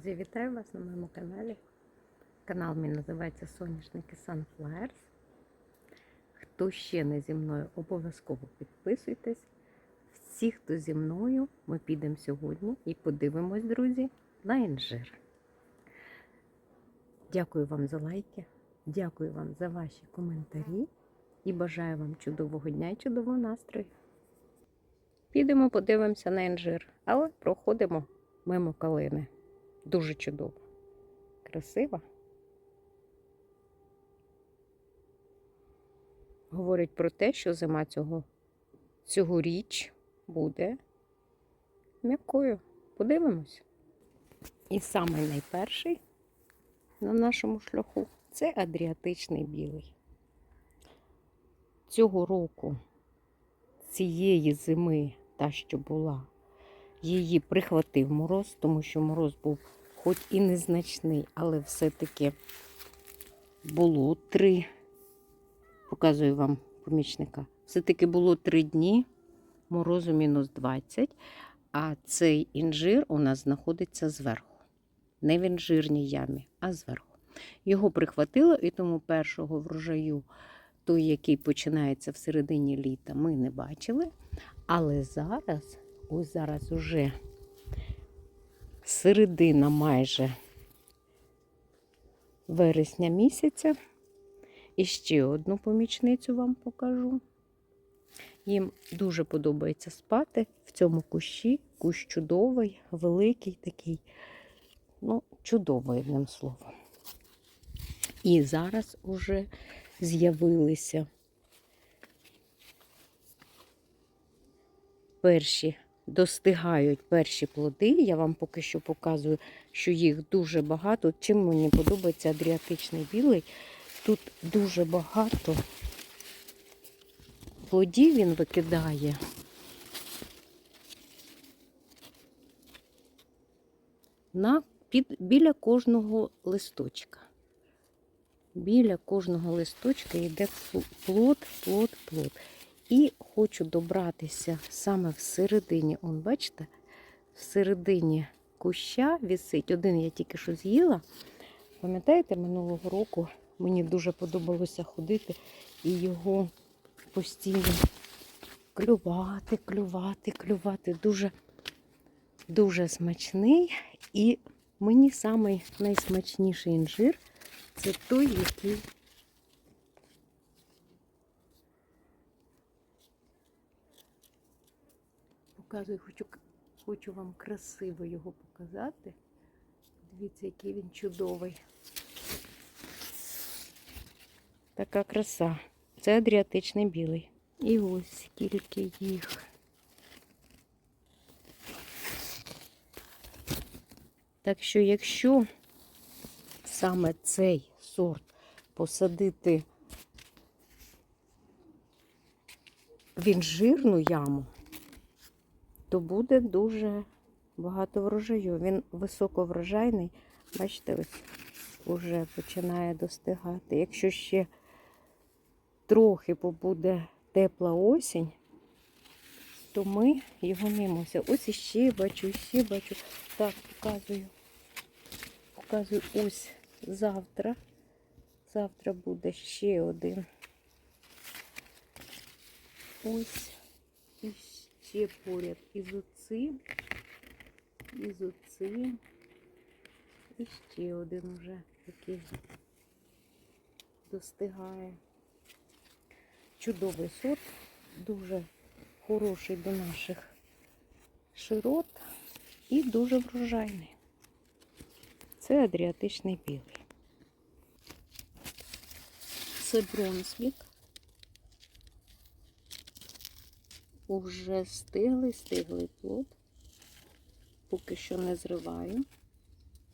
Друзі, вітаю вас на моєму каналі. Канал мій називається Соняшники Sunflowers. Хто ще не зі мною, обов'язково підписуйтесь. Всі, хто зі мною, ми підемо сьогодні і подивимось, друзі, на інжир. Дякую вам за лайки, дякую вам за ваші коментарі і бажаю вам чудового дня і чудового настрою. Підемо, подивимося на інжир, але проходимо мимо калини. Дуже чудово. Красива. Говорять про те, що зима цього цьогоріч буде м'якою. Подивимось. І самий найперший на нашому шляху це адріатичний білий. Цього року, цієї зими, та, що була, її прихватив мороз, тому що мороз був хоч і незначний, але все-таки було три. Показую вам помічника. Все-таки було три дні, морозу мінус 20, а цей інжир у нас знаходиться зверху. Не в інжирній ямі, а зверху. Його прихватило, і тому першого врожаю, той, який починається в середині літа, ми не бачили. Але зараз, ось зараз уже середина майже вересня місяця. І ще одну помічницю вам покажу. Їм дуже подобається спати в цьому кущі. Кущ чудовий, великий такий, ну, чудовий, одним словом. І зараз уже з'явилися перші достигають перші плоди. Я вам поки що показую, що їх дуже багато. Чим мені подобається адріатичний білий. Тут дуже багато плодів він викидає. На, під, Біля кожного листочка. Біля кожного листочка йде плод, плод, плод. І хочу добратися саме всередині. Он, бачите, всередині куща висить. Один я тільки що з'їла. Пам'ятаєте, минулого року мені дуже подобалося ходити і його постійно клювати, клювати, клювати. Дуже дуже смачний. І мені найсмачніший інжир це той, який показую, хочу, хочу вам красиво його показати. Дивіться, який він чудовий. Така краса. Це адріатичний білий. І ось скільки їх. Так що, якщо саме цей сорт посадити в інжирну яму, то буде дуже багато врожаю. Він високоврожайний, бачите, ось уже починає достигати. Якщо ще трохи побуде тепла осінь, то ми його наймося. Ось іще бачу, іще бачу. Так, показую. Показую ось завтра. Завтра буде ще один. Ось іще ще поряд із оцим, із оцим. І ще один вже такий достигає. Чудовий сорт, дуже хороший до наших широт і дуже врожайний. Це адріатичний білий. Це бронзлік. Уже стиглий, стиглий плод. Поки що не зриваю.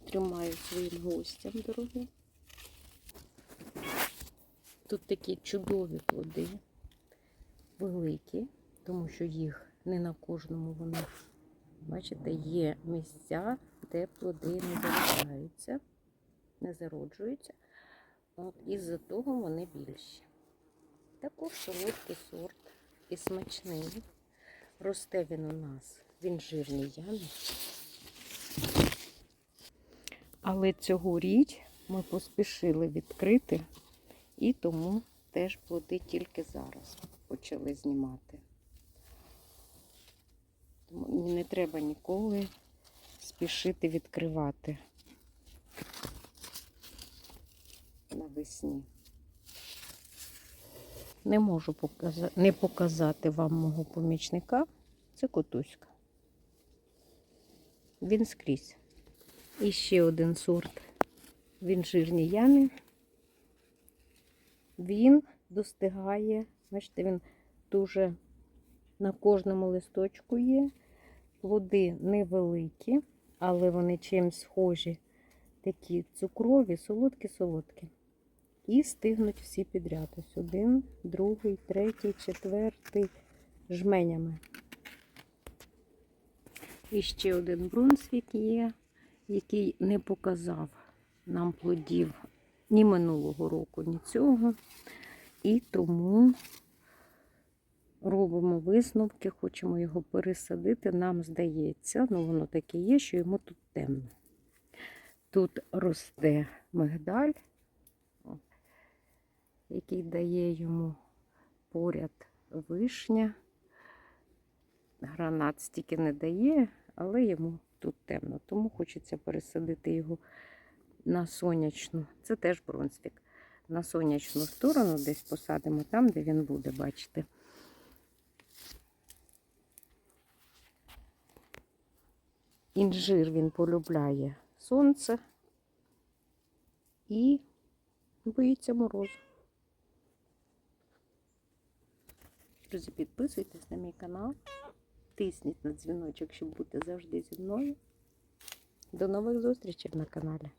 Тримаю своїм гостям дорогим. Тут такі чудові плоди, великі, тому що їх не на кожному вони, бачите, є місця, де плоди не зарождаються, не зароджуються. От, Із-за того вони більші. Також солодкий сорт і смачний. Росте він у нас в інжирній ямі. Але цьогоріч ми поспішили відкрити, і тому теж плоди тільки зараз почали знімати. Тому не треба ніколи спішити відкривати навесні. Не можу показа- не показати вам мого помічника. Це котуська. Він скрізь. І ще один сорт. Він жирні ями. Він достигає, бачите, він дуже на кожному листочку є. Плоди невеликі, але вони чимсь схожі, такі цукрові, солодкі-солодкі. І стигнуть всі підряд. Ось один, другий, третій, четвертий жменями. І ще один бронзвік є, який не показав нам плодів ні минулого року, ні цього. І тому робимо висновки, хочемо його пересадити. Нам здається, ну воно таке є, що йому тут темно. Тут росте мигдаль, який дає йому поряд вишня. Гранат стільки не дає, але йому тут темно. Тому хочеться пересадити його на сонячну. Це теж бронзвік. На сонячну сторону десь посадимо там, де він буде, бачите. Інжир він полюбляє сонце і боїться морозу. Друзі, підписуйтесь на мій канал, тисніть на дзвіночок, щоб бути завжди зі мною. До нових зустрічей на каналі.